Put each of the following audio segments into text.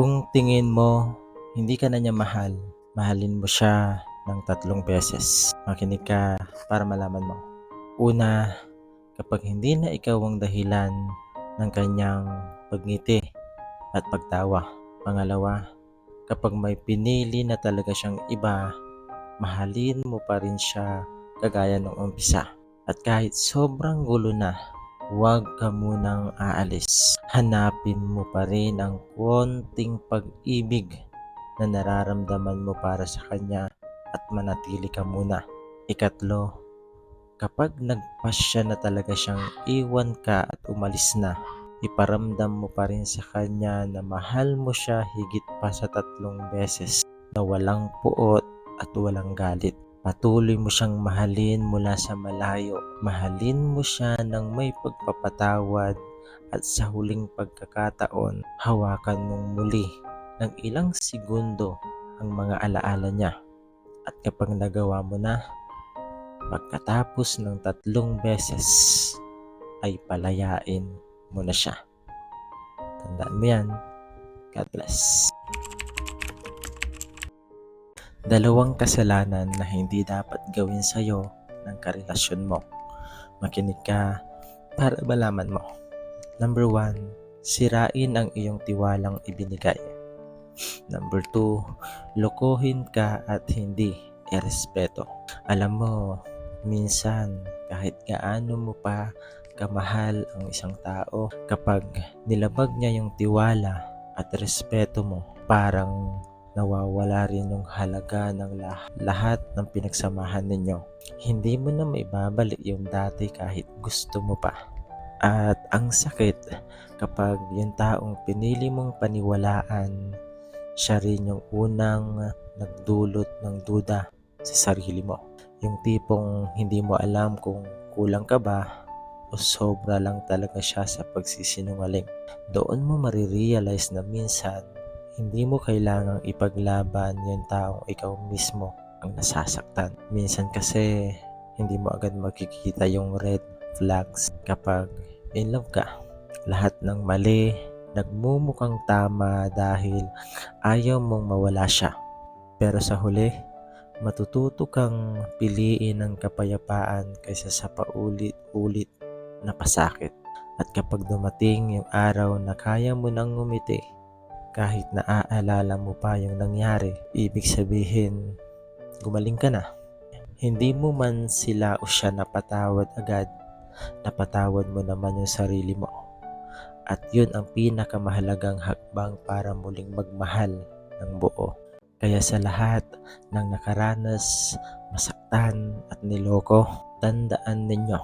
Kung tingin mo hindi ka na niya mahal, mahalin mo siya ng tatlong beses. Makinig ka para malaman mo. Una, kapag hindi na ikaw ang dahilan ng kanyang pagngiti at pagtawa. Pangalawa, kapag may pinili na talaga siyang iba, mahalin mo pa rin siya kagaya ng umpisa. At kahit sobrang gulo na, huwag ka munang aalis. Hanapin mo pa rin ang konting pag-ibig na nararamdaman mo para sa kanya at manatili ka muna. Ikatlo, kapag nagpasya na talaga siyang iwan ka at umalis na, iparamdam mo pa rin sa kanya na mahal mo siya higit pa sa tatlong beses na walang puot at walang galit. Patuloy mo siyang mahalin mula sa malayo. Mahalin mo siya ng may pagpapatawad at sa huling pagkakataon, hawakan mong muli ng ilang segundo ang mga alaala niya. At kapag nagawa mo na, pagkatapos ng tatlong beses, ay palayain mo na siya. Tandaan mo yan. God bless. Dalawang kasalanan na hindi dapat gawin sa'yo ng karelasyon mo. Makinig ka para malaman mo. Number one, sirain ang iyong tiwalang ibinigay. Number two, lokohin ka at hindi irespeto. Alam mo, minsan kahit gaano mo pa kamahal ang isang tao, kapag nilabag niya yung tiwala at respeto mo, parang nawawala rin yung halaga ng lah- lahat ng pinagsamahan ninyo. Hindi mo na maibabalik yung dati kahit gusto mo pa. At ang sakit kapag yung taong pinili mong paniwalaan, siya rin yung unang nagdulot ng duda sa sarili mo. Yung tipong hindi mo alam kung kulang ka ba o sobra lang talaga siya sa pagsisinungaling. Doon mo marirealize na minsan hindi mo kailangang ipaglaban yung taong ikaw mismo ang nasasaktan. Minsan kasi hindi mo agad makikita yung red flags kapag in love ka. Lahat ng mali nagmumukhang tama dahil ayaw mong mawala siya. Pero sa huli, matututo kang piliin ang kapayapaan kaysa sa paulit-ulit na pasakit. At kapag dumating yung araw na kaya mo nang ngumiti, kahit naaalala mo pa yung nangyari, ibig sabihin, gumaling ka na. Hindi mo man sila o siya napatawad agad, napatawad mo naman yung sarili mo. At yun ang pinakamahalagang hakbang para muling magmahal ng buo. Kaya sa lahat ng nakaranas, masaktan at niloko, tandaan ninyo,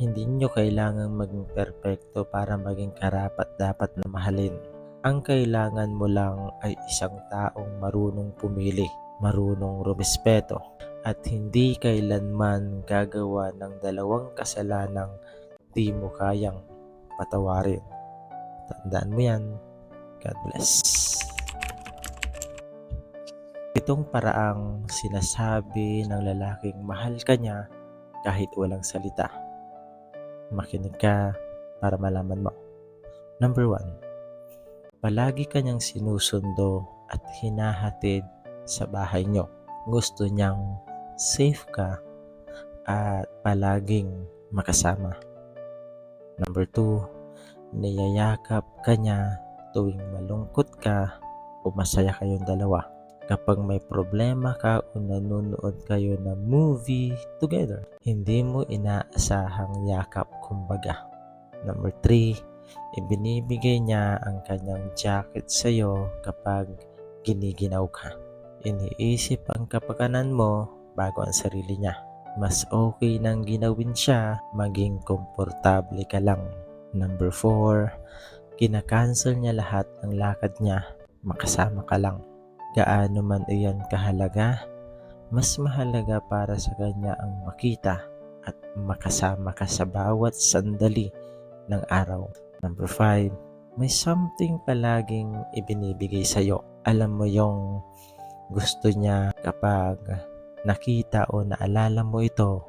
hindi nyo kailangang maging perpekto para maging karapat dapat na mahalin. Ang kailangan mo lang ay isang taong marunong pumili, marunong rumispeto, at hindi kailanman gagawa ng dalawang kasalanang di mo kayang patawarin. Tandaan mo yan. God bless. Itong paraang sinasabi ng lalaking mahal ka niya kahit walang salita. Makinig ka para malaman mo. Number one, palagi kanyang sinusundo at hinahatid sa bahay niyo. Gusto niyang safe ka at palaging makasama. Number two, niyayakap ka niya tuwing malungkot ka o masaya kayong dalawa. Kapag may problema ka o nanonood kayo ng movie together, hindi mo inaasahang yakap kumbaga. Number three, ibinibigay niya ang kanyang jacket sa iyo kapag giniginaw ka. Iniisip ang kapakanan mo bago ang sarili niya. Mas okay nang ginawin siya, maging komportable ka lang. Number 4, kinakancel niya lahat ng lakad niya, makasama ka lang. Gaano man iyan kahalaga, mas mahalaga para sa kanya ang makita at makasama ka sa bawat sandali ng araw. Number 5, may something palaging ibinibigay sa'yo. Alam mo yung gusto niya kapag nakita o naalala mo ito,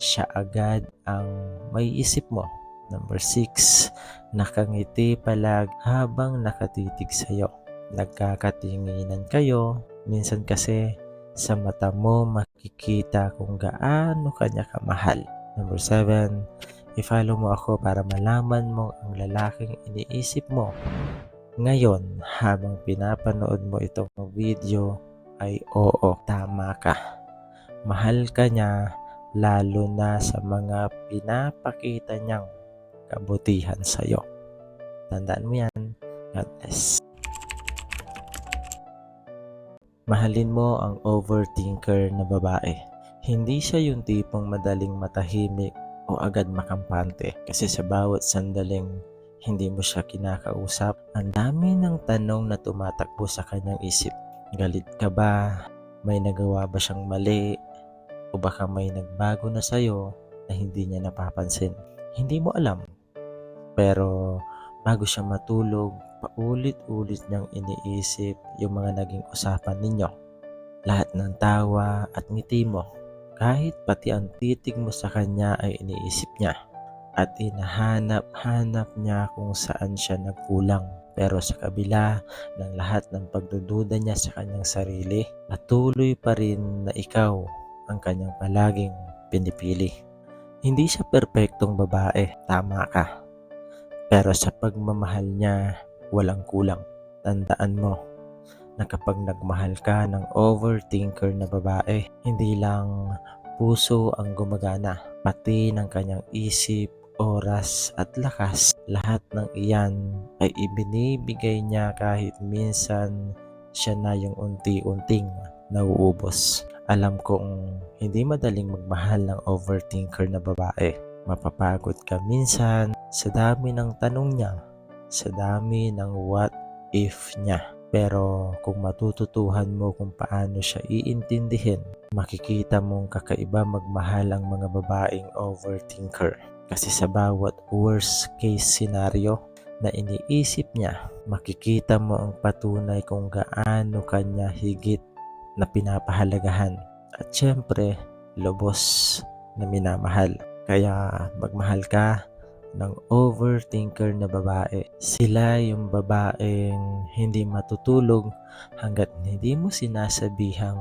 siya agad ang may isip mo. Number 6, nakangiti palag habang nakatitig sa'yo. Nagkakatinginan kayo, minsan kasi sa mata mo makikita kung gaano kanya kamahal. Number 7, i-follow mo ako para malaman mo ang lalaking iniisip mo. Ngayon, habang pinapanood mo itong video, ay oo, tama ka. Mahal ka niya lalo na sa mga pinapakita niyang kabutihan sa'yo. Tandaan mo yan. God bless. Mahalin mo ang overthinker na babae. Hindi siya yung tipong madaling matahimik o agad makampante kasi sa bawat sandaling hindi mo siya kinakausap, ang dami ng tanong na tumatakbo sa kanyang isip. Galit ka ba? May nagawa ba siyang mali? O baka may nagbago na sa'yo na hindi niya napapansin? Hindi mo alam. Pero bago siya matulog, paulit-ulit niyang iniisip yung mga naging usapan ninyo. Lahat ng tawa at ngiti mo, kahit pati ang titig mo sa kanya ay iniisip niya. At inahanap-hanap niya kung saan siya nagkulang. Pero sa kabila ng lahat ng pagdududa niya sa kanyang sarili, patuloy pa rin na ikaw ang kanyang palaging pinipili. Hindi siya perpektong babae, tama ka. Pero sa pagmamahal niya, walang kulang. Tandaan mo na kapag nagmahal ka ng overthinker na babae, hindi lang puso ang gumagana, pati ng kanyang isip, oras at lakas. Lahat ng iyan ay ibinibigay niya kahit minsan siya na yung unti-unting nauubos. Alam kong hindi madaling magmahal ng overthinker na babae. Mapapagod ka minsan sa dami ng tanong niya, sa dami ng what if niya. Pero kung matututuhan mo kung paano siya iintindihin, makikita mong kakaiba magmahal ang mga babaeng overthinker. Kasi sa bawat worst case scenario na iniisip niya, makikita mo ang patunay kung gaano kanya higit na pinapahalagahan. At syempre, lubos na minamahal. Kaya magmahal ka ng overthinker na babae. Sila yung babaeng hindi matutulog hanggat hindi mo sinasabihang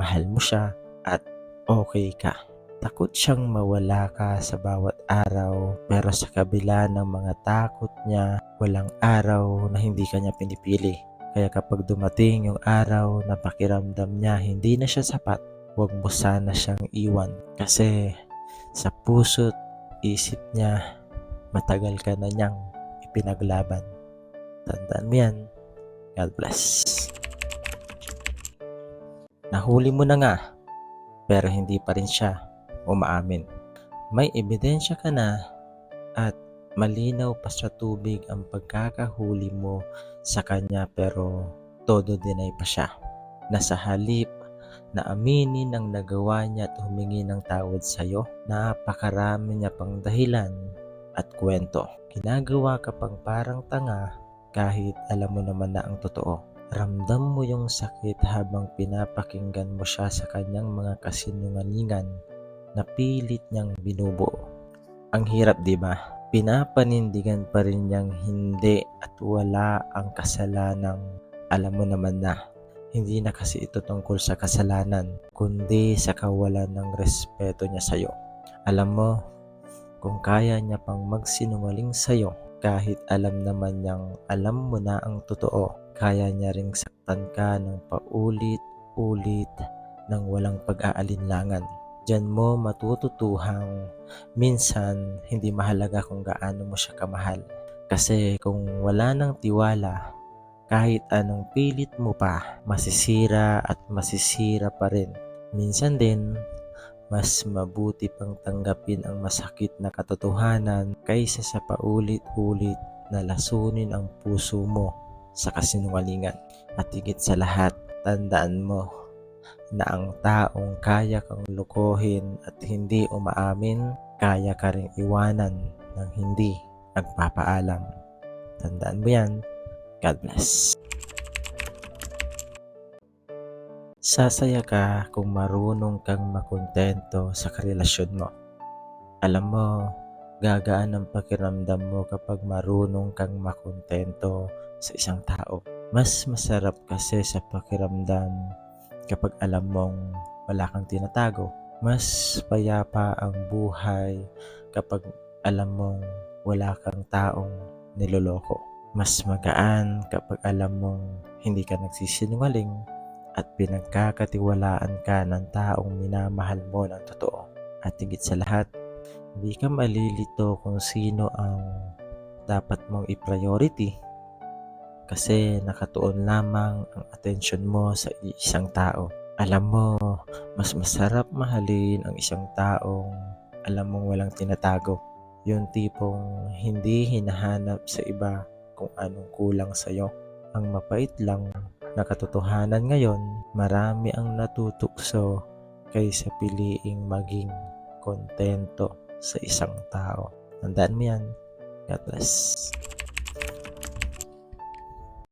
mahal mo siya at okay ka. Takot siyang mawala ka sa bawat araw pero sa kabila ng mga takot niya, walang araw na hindi kanya pinipili. Kaya kapag dumating yung araw na pakiramdam niya hindi na siya sapat, huwag mo sana siyang iwan. Kasi sa puso't isip niya, matagal ka na niyang ipinaglaban. Tandaan mo yan. God bless. Nahuli mo na nga, pero hindi pa rin siya umaamin. May ebidensya ka na at malinaw pa sa tubig ang pagkakahuli mo sa kanya pero todo deny pa siya. Nasa halip na aminin ang nagawa niya at humingi ng tawad sa iyo, napakarami niya pang dahilan at kwento. Ginagawa ka pang parang tanga kahit alam mo naman na ang totoo. Ramdam mo yung sakit habang pinapakinggan mo siya sa kanyang mga kasinungalingan na pilit niyang binubuo. Ang hirap, di ba? Pinapanindigan pa rin niyang hindi at wala ang kasalanang alam mo naman na. Hindi na kasi ito tungkol sa kasalanan, kundi sa kawalan ng respeto niya sa'yo. Alam mo, kung kaya niya pang magsinungaling sa'yo, kahit alam naman niyang alam mo na ang totoo, kaya niya ring saktan ka ng paulit-ulit ng walang pag-aalinlangan. Diyan mo matututuhang minsan hindi mahalaga kung gaano mo siya kamahal. Kasi kung wala ng tiwala, kahit anong pilit mo pa, masisira at masisira pa rin. Minsan din, mas mabuti pang tanggapin ang masakit na katotohanan kaysa sa paulit-ulit na lasunin ang puso mo sa kasinungalingan. At higit sa lahat, tandaan mo na ang taong kaya kang lukohin at hindi umaamin, kaya ka ring iwanan ng hindi nagpapaalam. Tandaan mo yan. God bless. Sasaya ka kung marunong kang makontento sa karelasyon mo. Alam mo, Gagaan ang pakiramdam mo kapag marunong kang makontento sa isang tao. Mas masarap kasi sa pakiramdam kapag alam mong wala kang tinatago. Mas payapa ang buhay kapag alam mong wala kang taong niloloko. Mas magaan kapag alam mong hindi ka nagsisinungaling at pinagkakatiwalaan ka ng taong minamahal mo ng totoo. At higit sa lahat, hindi ka malilito kung sino ang dapat mong i-priority kasi nakatuon lamang ang atensyon mo sa isang tao. Alam mo, mas masarap mahalin ang isang taong alam mong walang tinatago. Yung tipong hindi hinahanap sa iba kung anong kulang sa'yo. Ang mapait lang na katotohanan ngayon, marami ang natutukso kaysa piliing maging kontento sa isang tao. Tandaan mo yan. God bless.